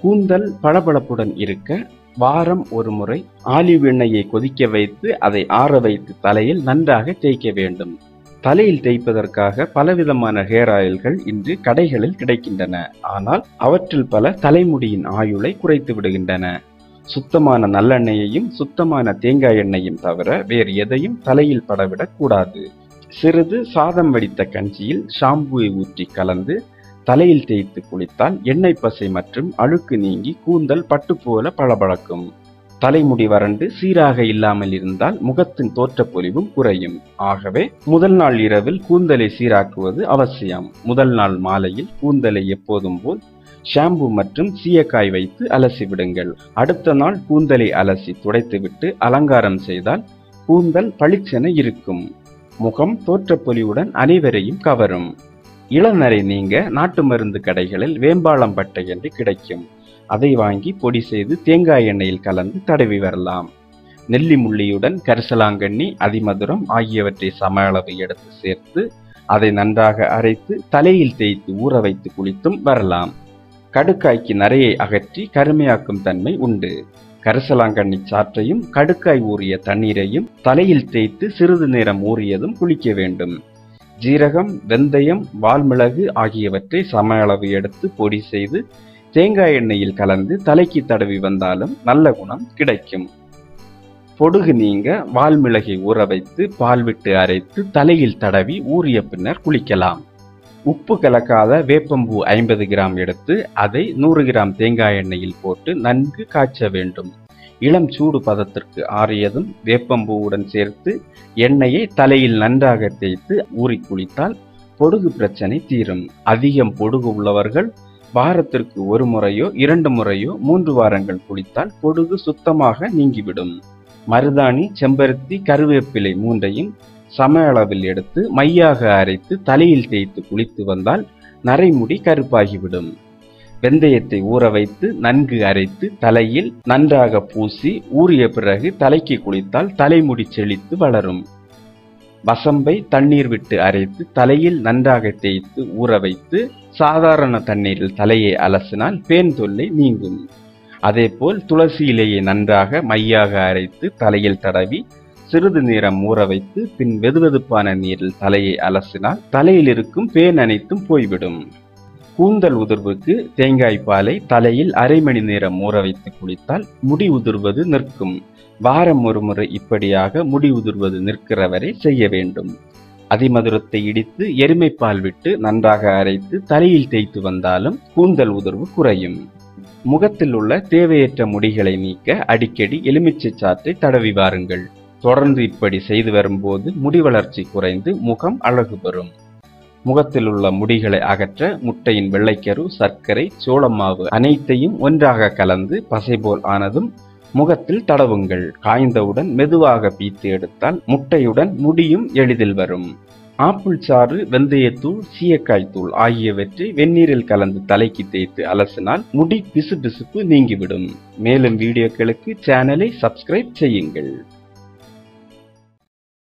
கூந்தல் பளபளப்புடன் இருக்க வாரம் ஒரு முறை ஆலிவ் எண்ணெயை கொதிக்க வைத்து அதை ஆற வைத்து தலையில் நன்றாக தேய்க்க வேண்டும். தலையில் தேய்ப்பதற்காக பலவிதமான ஹேர் ஆயில்கள் இன்று கடைகளில் கிடைக்கின்றன. ஆனால் அவற்றில் பல தலைமுடியின் ஆயுளை குறைத்து விடுகின்றன. சுத்தமான நல்லெண்ணெயையும் சுத்தமான தேங்காய் எண்ணெயும் தவிர வேறு எதையும் தலையில் படவிடக் கூடாது சிறிது சாதம் வடித்த கஞ்சியில் ஷாம்புவை ஊற்றி கலந்து தலையில் தேய்த்து குளித்தால் எண்ணெய் பசை மற்றும் அழுக்கு நீங்கி கூந்தல் பட்டு போல பளபளக்கும். தலைமுடி வறண்டு சீராக இல்லாமல் இருந்தால் முகத்தின் தோற்றப்பொலிவும் குறையும். ஆகவே முதல் நாள் இரவில் கூந்தலை சீராக்குவது அவசியம். முதல் நாள் மாலையில் கூந்தலை எப்போதும் போல் ஷாம்பு மற்றும் சீயக்காய் வைத்து அலசி விடுங்கள். அடுத்த நாள் கூந்தலை அலசி துடைத்துவிட்டு அலங்காரம் செய்தால் கூந்தல் பளிச்சென இருக்கும். முகம் தோற்றப்பொலிவுடன் அனைவரையும் கவரும். இளநரை நீங்க நாட்டு மருந்து கடைகளில் வேம்பாளம் பட்டை என்று கிடைக்கும். அதை வாங்கி பொடி செய்து தேங்காய் எண்ணெயில் கலந்து தடவி வரலாம். நெல்லி முள்ளியுடன் கரிசலாங்கண்ணி அதிமதுரம் ஆகியவற்றை சம அளவு எடுத்து சேர்த்து அதை நன்றாக அரைத்து தலையில் தேய்த்து ஊற வைத்து குளித்தும் வரலாம். கடுக்காய்க்கு நரையை அகற்றி கருமையாக்கும் தன்மை உண்டு. கரிசலாங்கண்ணி சாற்றையும் கடுக்காய் ஊறிய தண்ணீரையும் தலையில் தேய்த்து சிறிது நேரம் ஊறியதும் குளிக்க வேண்டும். ஜீரகம் வெந்தயம் வால்மிளகு ஆகியவற்றை சம அளவு எடுத்து பொடி செய்து தேங்காய் எண்ணெயில் கலந்து தலைக்கு தடவி வந்தாலும் நல்ல குணம் கிடைக்கும். பொடுகு நீங்க வால்மிளகை ஊற வைத்து பால் விட்டு அரைத்து தலையில் தடவி ஊறிய பின்னர் குளிக்கலாம். உப்பு கலக்காத வேப்பம்பூ ஐம்பது கிராம் எடுத்து அதை நூறு கிராம் தேங்காய் எண்ணெயில் போட்டு நன்கு காய்ச்ச வேண்டும். இளம் சூடு பதத்திற்கு ஆறியதும் வேப்பம்பூவுடன் சேர்த்து எண்ணெயை தலையில் நன்றாக தேய்த்து ஊறி குளித்தால் பொடுகு பிரச்சனை தீரும். அதிகம் பொடுகு உள்ளவர்கள் வாரத்திற்கு ஒரு முறையோ இரண்டு முறையோ மூன்று வாரங்கள் குளித்தால் பொடுகு சுத்தமாக நீங்கிவிடும். மருதாணி செம்பருத்தி கருவேப்பிலை மூன்றையும் சம அளவில் எடுத்து மையாக அரைத்து தலையில் தேய்த்து குளித்து வந்தால் நரைமுடி கருப்பாகிவிடும். வெந்தயத்தை ஊற வைத்து நன்கு அரைத்து தலையில் நன்றாக பூசி ஊறிய பிறகு தலைக்கு குளித்தால் தலைமுடி செழித்து வளரும். வசம்பை தண்ணீர் விட்டு அரைத்து தலையில் நன்றாக தேய்த்து ஊற வைத்து சாதாரண தண்ணீரில் தலையை அலசினால் பேன் தொல்லை நீங்கும். அதேபோல் துளசி இலையை நன்றாக மையாக அரைத்து தலையில் தடவி சிறிது நேரம் ஊற வைத்து பின் வெதுவெதுப்பான நீரில் தலையை அலசினால் தலையில் இருக்கும் பேன் அனைத்தும் போய்விடும். கூந்தல் உதிர்வுக்கு தேங்காய் பாலை தலையில் அரை மணி நேரம் ஊற வைத்து குளித்தால் முடி உதிர்வது நிற்கும். வாரம் ஒரு முறை இப்படியாக முடி உதிர்வது நிற்கிற வரை செய்ய வேண்டும். அதிமதுரத்தை இடித்து எருமைப்பால் விட்டு நன்றாக அரைத்து தலையில் தேய்த்து வந்தாலும் கூந்தல் உதிர்வு குறையும். முகத்தில் உள்ள தேவையற்ற முடிகளை நீக்க அடிக்கடி எலுமிச்சை சாற்றை தடவி வாருங்கள். தொடர்ந்து இப்படி செய்து வரும்போது முடி வளர்ச்சி குறைந்து முகம் அழகு பெறும். முகத்தில் உள்ள முடிகளை அகற்ற முட்டையின் வெள்ளைக்கரு சர்க்கரை சோளமாவு அனைத்தையும் ஒன்றாக கலந்து பசைபோல் ஆனதும் முகத்தில் தடவுங்கள். காய்ந்தவுடன் மெதுவாக பீத்து எடுத்தால் முட்டையுடன் முடியும் எளிதில் வரும். ஆப்பிள் சாறு வெந்தயத்தூள் சீயக்காய் தூள் ஆகியவற்றை வெந்நீரில் கலந்து தலைக்கு தேய்த்து அலசினால் முடி பிசுபிசுப்பு நீங்கிவிடும். மேலும் வீடியோக்களுக்கு சேனலை சப்ஸ்கிரைப் செய்யுங்கள்.